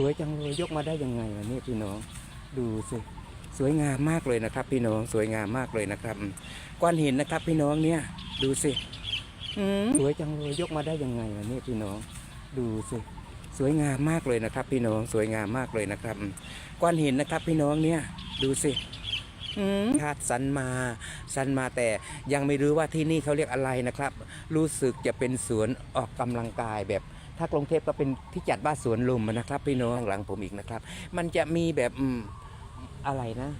สวยจังเลยยกมาได้ยังไงล่ะเนี่ยพี่น้องดูสิสวยงามมากเลยนะครับ พี่น้องสวยงามมากเลยนะครับอืมก้อนหินนะครับ พี่น้องเนี่ยดูสิอืมสวยจังเลยยกมาได้ยังไงล่ะเนี่ยพี่น้องดูสิสวยงามมากเลยนะครับ พี่น้องสวยงามมากเลยนะครับอืมก้อนหินนะครับ พี่น้องเนี่ยดูสิอืมคาดสันมาสันมาแต่ยังไม่รู้ว่าที่นี่เขาเรียกอะไรนะครับ รู้สึกจะเป็นสวนออกกำลังกายแบบ ถ้ากรุงเทพก็เป็นที่จัดบ้านสวนลุมนะครับพี่น้องหลังผมอีกนะครับ มันจะมีแบบอะไรนะ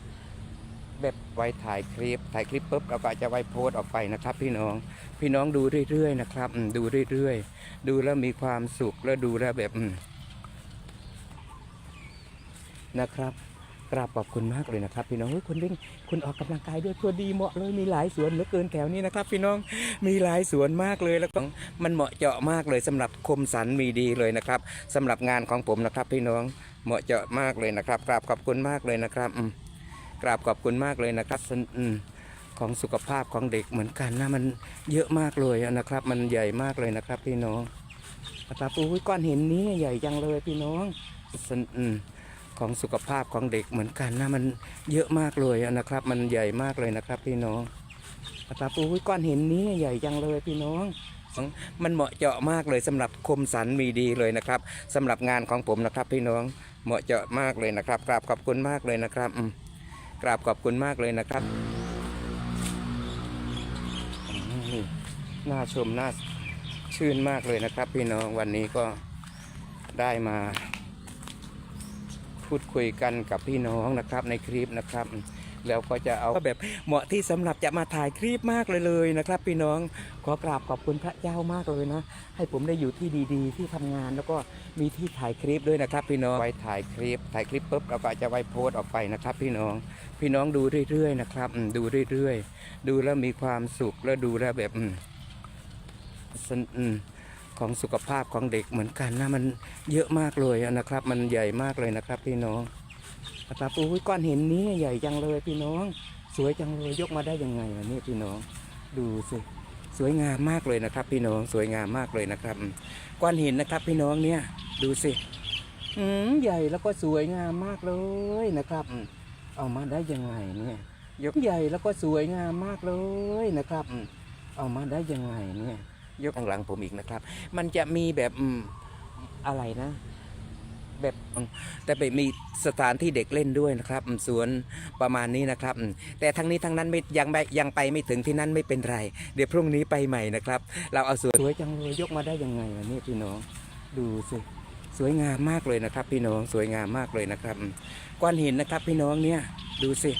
แบบไว้ถ่ายคลิป ถ่ายคลิปปุ๊บเราก็จะไว้โพสต์ออกไปนะครับ พี่น้องพี่น้องดูเรื่อยๆนะครับดูเรื่อยๆดูแล้วมีความสุขแล้วดูแล้วแบบนะครับ กราบขอบคุณมากเลยนะครับ พี่น้องเฮ้ยคุณวิ่งคุณออกกำลังกายด้วยตัวดีเหมาะเลยมีหลายสวนเหลือเกินแถวนี้นะครับ พี่น้องมีหลายสวนมากเลยแล้วก็มันเหมาะเจาะมากเลยสำหรับคมสันมีดีเลยนะครับสำหรับงานของผมนะครับ พี่น้องเหมาะเจาะมากเลยนะครับกราบขอบคุณมากเลยนะครับอืมกราบขอบคุณมากเลยนะครับสนอืมของสุขภาพของเด็กเหมือนกันนะมันเยอะมากเลยนะครับ มันใหญ่มากเลยนะครับ พี่น้องนะครับอุ้ยก้อนหินนี้ใหญ่จังเลยพี่น้องสนอืม ของสุขภาพของเด็กเหมือนกันนะมันเยอะมากเลยนะครับ มันใหญ่มากเลยนะครับ พี่น้องนะครับอุ้ยก้อนหินนี้ใหญ่จังเลยพี่น้องมันเหมาะเจาะมากเลยสำหรับคมสันมีดีเลยนะครับสำหรับงานของผมนะครับ พี่น้องเหมาะเจาะมากเลยนะครับกราบขอบคุณมากเลยนะครับกราบขอบคุณมากเลยนะครับน่าชมน่าชื่นมากเลยนะครับ พี่น้องวันนี้ก็ได้มา พูดคุยกันกับพี่น้องนะครับในคลิปนะครับ แล้วก็จะเอาแบบเหมาะที่สำหรับจะมาถ่ายคลิปมากเลยเลยนะครับ พี่น้องขอกราบขอบคุณพระเจ้ามากเลยนะ ให้ผมได้อยู่ที่ดีๆ ที่ทำงานแล้วก็มีที่ถ่ายคลิปด้วยนะครับ พี่น้องไว้ถ่ายคลิป ถ่ายคลิปปุ๊บเราก็จะไว้โพสต์ออกไปนะครับ พี่น้องพี่น้องดูเรื่อยๆนะครับดูเรื่อยๆ ดูแล้วมีความสุขแล้วดูแล้วแบบอืมสนอืม ของสุขภาพของเด็กเหมือนกันนะมันเยอะมากเลยนะครับ มันใหญ่มากเลยนะครับ พี่น้องนะครับอุ้ยก้อนหินนี้ใหญ่จังเลยพี่น้อง สวยจังเลยยกมาได้ยังไงล่ะเนี่ยพี่น้อง ดูสิสวยงามมากเลยนะครับ พี่น้องสวยงามมากเลยนะครับ ก้อนหินนะครับ พี่น้องเนี่ยดูสิอืมใหญ่แล้วก็สวยงามมากเลยนะครับ เอามาได้ยังไงเนี่ยยกใหญ่แล้วก็สวยงามมากเลยนะครับ เอามาได้ยังไงเนี่ย ยกข้างหลังผมอีกนะครับ มันจะมีแบบอะไรนะ แบบแต่ไปมีสถานที่เด็กเล่นด้วยนะครับสวนประมาณนี้นะครับ แต่ทั้งนี้ทั้งนั้นไม่ยังไม่ยังไปไม่ถึงที่นั่นไม่เป็นไร เดี๋ยวพรุ่งนี้ไปใหม่นะครับ เราเอาสวนสวยจังเลยยกมาได้ยังไงล่ะเนี่ยพี่น้องดูสิสวยงามมากเลยนะครับ พี่น้องสวยงามมากเลยนะครับก้อนหินนะครับ พี่น้องเนี่ยดูสิ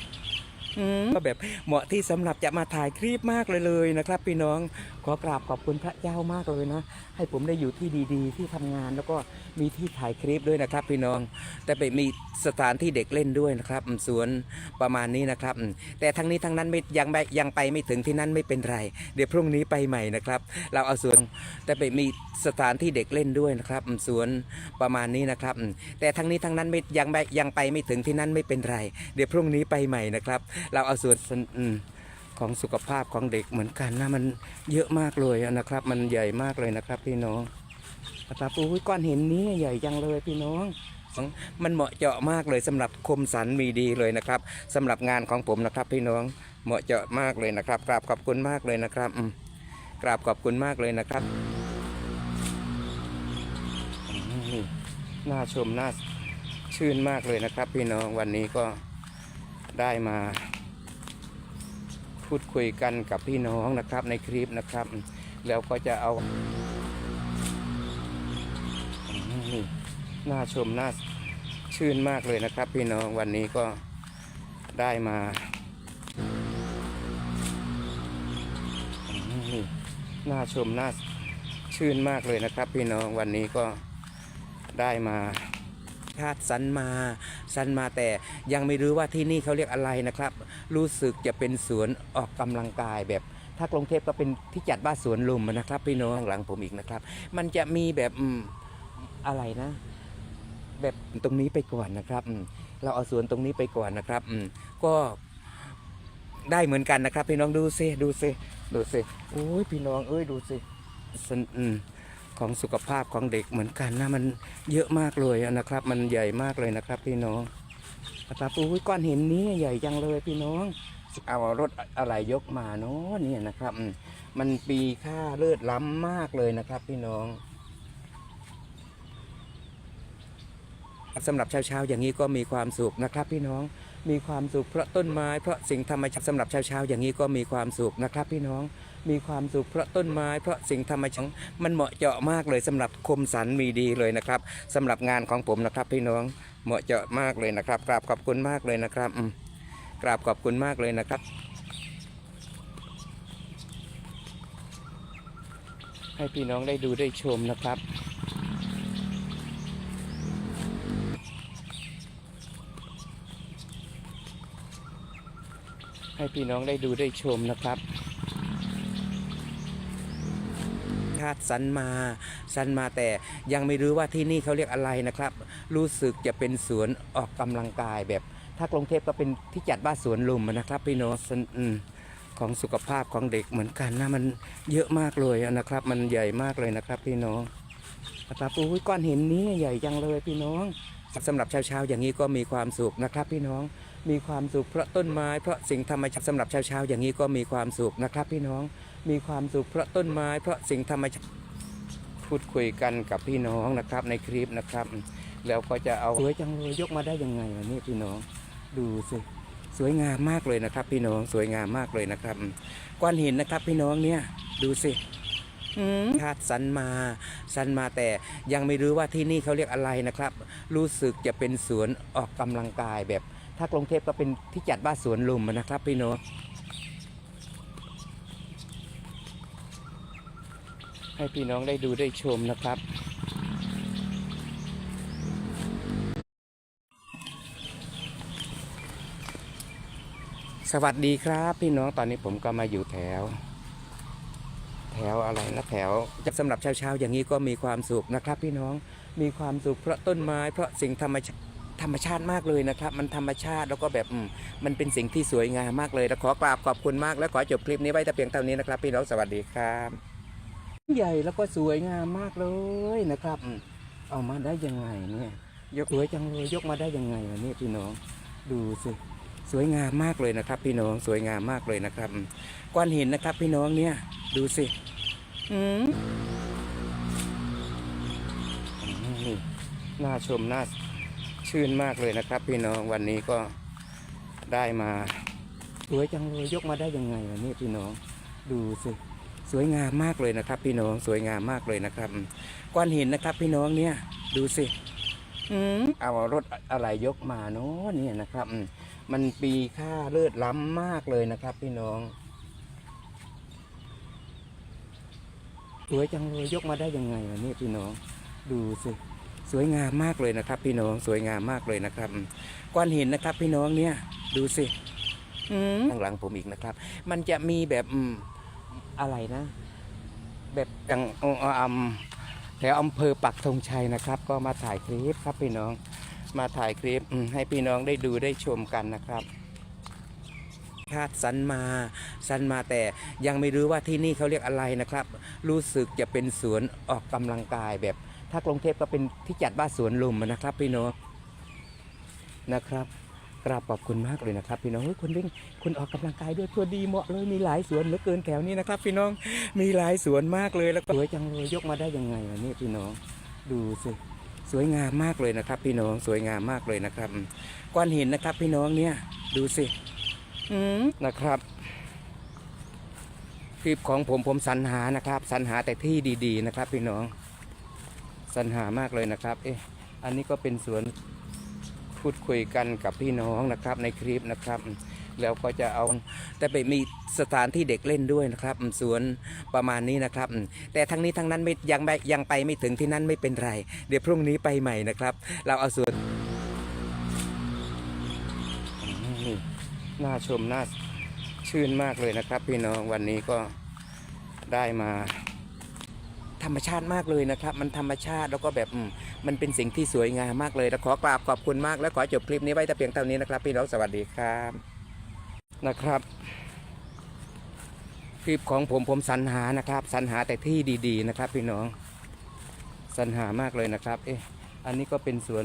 ก็แบบเหมาะที่สำหรับจะมาถ่ายคลิปมากเลยเลยนะครับ พี่น้องขอกราบขอบคุณพระเจ้ามากเลยนะ ให้ผมได้อยู่ที่ดีๆ ที่ทำงานแล้วก็มีที่ถ่ายคลิปด้วยนะครับ พี่น้อง แต่ไปมีสถานที่เด็กเล่นด้วยนะครับสวนประมาณนี้นะครับ แต่ทั้งนี้ทั้งนั้นไม่ยังไม่ยังไปไม่ถึงที่นั่นไม่เป็นไร เดี๋ยวพรุ่งนี้ไปใหม่นะครับ เราเอาสวนแต่ไปมีสถานที่เด็กเล่นด้วยนะครับสวนประมาณนี้นะครับ แต่ทั้งนี้ทั้งนั้นไม่ยังไม่ยังไปไม่ถึงที่นั่นไม่เป็นไร เดี๋ยวพรุ่งนี้ไปใหม่นะครับเราเอาส่วนของสุขภาพของเด็กเหมือนกันนะมันเยอะมากเลยนะครับ มันใหญ่มากเลยนะครับ พี่น้องนะครับอุ้ยก้อนหินนี้ใหญ่จังเลยพี่น้องมันเหมาะเจาะมากเลยสำหรับคมสันมีดีเลยนะครับสำหรับงานของผมนะครับ พี่น้องเหมาะเจาะมากเลยนะครับกราบขอบคุณมากเลยนะครับกราบขอบคุณมากเลยนะครับน่าชมน่าชื่นมากเลยนะครับ พี่น้องวันนี้ก็ ได้มา พูดคุยกันกับพี่น้องนะครับ ในคลิปนะครับ แล้วก็จะเอาอืมน่าชมน่าชื่นมากเลยนะครับ พี่น้องวันนี้ก็ได้มาอืมน่าชมน่าชื่นมากเลยนะครับ พี่น้องวันนี้ก็ได้มา คาดสันมาสันมาแต่ยังไม่รู้ว่าที่นี่เขาเรียกอะไรนะครับ รู้สึกจะเป็นสวนออกกำลังกายแบบถ้ากรุงเทพก็เป็นที่จัดบ้านสวนลุมนะครับพี่น้องหลังผมอีกนะครับ มันจะมีแบบอะไรนะ แบบตรงนี้ไปก่อนนะครับเราเอาสวนตรงนี้ไปก่อนนะครับก็ได้เหมือนกันนะครับ พี่น้องดูซิดูซิดูซิโอ้ยพี่น้องเอ้ยดูซิสนอืม ของสุขภาพของเด็กเหมือนกันนะมันเยอะมากเลยนะครับ มันใหญ่มากเลยนะครับ พี่น้องนะครับอุ้ยก้อนหินนี้ใหญ่จังเลยพี่น้อง เอารถอะไรยกมาเนาะเนี่ยนะครับมมันปีค่าเลือดล้ำมากเลยนะครับ พี่น้องสำหรับเช้าๆอย่างนี้ก็มีความสุขนะครับ พี่น้อง มีความสุขเพราะต้นไม้เพราะสิ่งธรรมชาติสำหรับเช้าๆอย่างนี้ก็มีความสุขนะครับ พี่น้องมีความสุขเพราะต้นไม้เพราะสิ่งธรรมชาติมันเหมาะเจาะมากเลยสำหรับคมสันมีดีเลยนะครับสำหรับงานของผมนะครับ พี่น้องเหมาะเจาะมากเลยนะครับกราบขอบคุณมากเลยนะครับกราบขอบคุณมากเลยนะครับ ให้พี่น้องได้ดูได้ชมนะครับ พี่น้องได้ดูได้ชมนะครับคาดสันมาสันมาแต่ยังไม่รู้ว่าที่นี่เขาเรียกอะไรนะครับ รู้สึกจะเป็นสวนออกกำลังกายแบบ ถ้ากรุงเทพก็เป็นที่จัดบ้านสวนลุมนะครับพี่น้องของสุขภาพของเด็กเหมือนกันนะมันเยอะมากเลยนะครับ มันใหญ่มากเลยนะครับ พี่น้องนะครับอุ้ยก้อนหินนี้ใหญ่จังเลยพี่น้องสำหรับเช้าๆอย่างนี้ก็มีความสุขนะครับ พี่น้อง มีความสุขเพราะต้นไม้เพราะสิ่งธรรมชาติสำหรับเช้าๆอย่างนี้ก็มีความสุขนะครับ พี่น้องมีความสุขเพราะต้นไม้เพราะสิ่งธรรมชาติพูดคุยกันกับพี่น้องนะครับ ในคลิปนะครับ แล้วก็จะเอาสวยจังเลยยกมาได้ยังไงวะเนี่พี่น้องดูสิสวยงามมากเลยนะครับ พี่น้องสวยงามมากเลยนะครับก้อนหินนะครับ พี่น้องเนี่ยดูสิคาดสันมาสันมาแต่ยังไม่รู้ว่าที่นี่เขาเรียกอะไรนะครับ รู้สึกจะเป็นสวนออกกำลังกายแบบ ถ้ากรุงเทพก็เป็นที่จัดบ้านสวนลุมนะครับพี่น้ตให้พี่น้องได้ดูได้ชมนะครับสวัสดีครับ พี่น้องตอนนี้ผมก็มาอยู่แถว แถวอะไรนะแถวจะสำหรับเช้าๆอย่างนี้ก็มีความสุขนะครับ พี่น้องมีความสุขเพราะต้นไม้เพราะสิ่งธรรมชาติ ธรรมชาติมากเลยนะครับ มันธรรมชาติแล้วก็แบบอืมมันเป็นสิ่งที่สวยงามมากเลยแล้วขอกราบขอบคุณมาก และขอจบคลิปนี้ไว้แต่เพียงเท่านี้นะครับพี่น้องสวัสดีครับใหญ่แล้วก็สวยงามมากเลยนะครับอืมเอามาได้ยังไงเนี่ยยกสวยจังเลยยกมาได้ยังไงวะเนี่ยพี่น้องดูสิสวยงามมากเลยนะครับ พี่น้องสวยงามมากเลยนะครับอืมก้อนหินนะครับ พี่น้องเนี่ยดูสิอืมนี่น่าชมน่า ชื่นมากเลยนะครับ พี่น้องวันนี้ก็ได้มาสวยจังเลยยกมาได้ยังไงวะเนี่พี่น้องดูสิสวยงามมากเลยนะครับ พี่น้องสวยงามมากเลยนะครับก้อนหินนะครับ พี่น้องเนี่ยดูสิอืมเอารถอะไรยกมาเนาะเนี่ยนะครับ มันปีค่าเลือดล้ำมากเลยนะครับ พี่น้องสวยจังเลยยกมาได้ยังไงวะเนี่พี่น้องดูสิ สวยงามมากเลยนะครับ พี่น้องสวยงามมากเลยนะครับก้อนหินนะครับ พี่น้องเนี่ยดูสิข้างหลังผมอีกนะครับ มันจะมีแบบอืมอะไรนะ แบบอย่างอมแถวอำเภอปักธงชัยนะครับ ก็มาถ่ายคลิปครับพี่น้อง มาถ่ายคลิปอืมให้พี่น้องได้ดูได้ชมกันนะครับคาดสันมาสันมาแต่ยังไม่รู้ว่าที่นี่เขาเรียกอะไรนะครับ รู้สึกจะเป็นสวนออกกำลังกายแบบ ถ้ากรุงเทพก็เป็นที่จัดบ้านสวนลุมนะครับ พี่น้องนะครับกราบขอบคุณมากเลยนะครับ พี่น้องเฮ้ยคุณวิ่งคุณออกกำลังกายด้วยตัวดีเหมาะเลยมีหลายสวนเหลือเกินแถวนี้นะครับ พี่น้องมีหลายสวนมากเลยแล้วก็สวยจังเลยยกมาได้ยังไงวะเนี่พี่น้องดูสิสวยงามมากเลยนะครับ พี่น้องสวยงามมากเลยนะครับก้อนหินนะครับ พี่น้องเนี่ยดูสิอืมนะครับคลิปของผมผมสรรหานะครับสรรหาแต่ที่ดี ๆ นะครับ พี่น้อง รรหามากเลยนะครับ เอ๊ะ อันนี้ก็เป็นสวนพูดคุยกันกับพี่น้องนะครับในคลิปนะครับ แล้วก็จะเอาแต่ไปมีสถานที่เด็กเล่นด้วยนะครับสวนประมาณนี้นะครับ แต่ทั้งนี้ทั้งนั้นไม่ยังไม่ยังไปไม่ถึงที่นั่นไม่เป็นไร เดี๋ยวพรุ่งนี้ไปใหม่นะครับ เราเอาสวนน่าชมน่าชื่นมากเลยนะครับ พี่น้องวันนี้ก็ได้มา ธรรมชาติมากเลยนะครับ มันธรรมชาติแล้วก็แบบมันเป็นสิ่งที่สวยงามมากเลยแล้วขอกราบขอบคุณมากและขอจบคลิปนี้ไว้แต่เพียงเท่านี้นะครับพี่น้องสวัสดีครับนะครับคลิปของผมผมสรรหานะครับสรรหาแต่ที่ดี ๆ นะครับ พี่น้องสรรหามากเลยนะครับ เอ๊ะอันนี้ก็เป็นสวน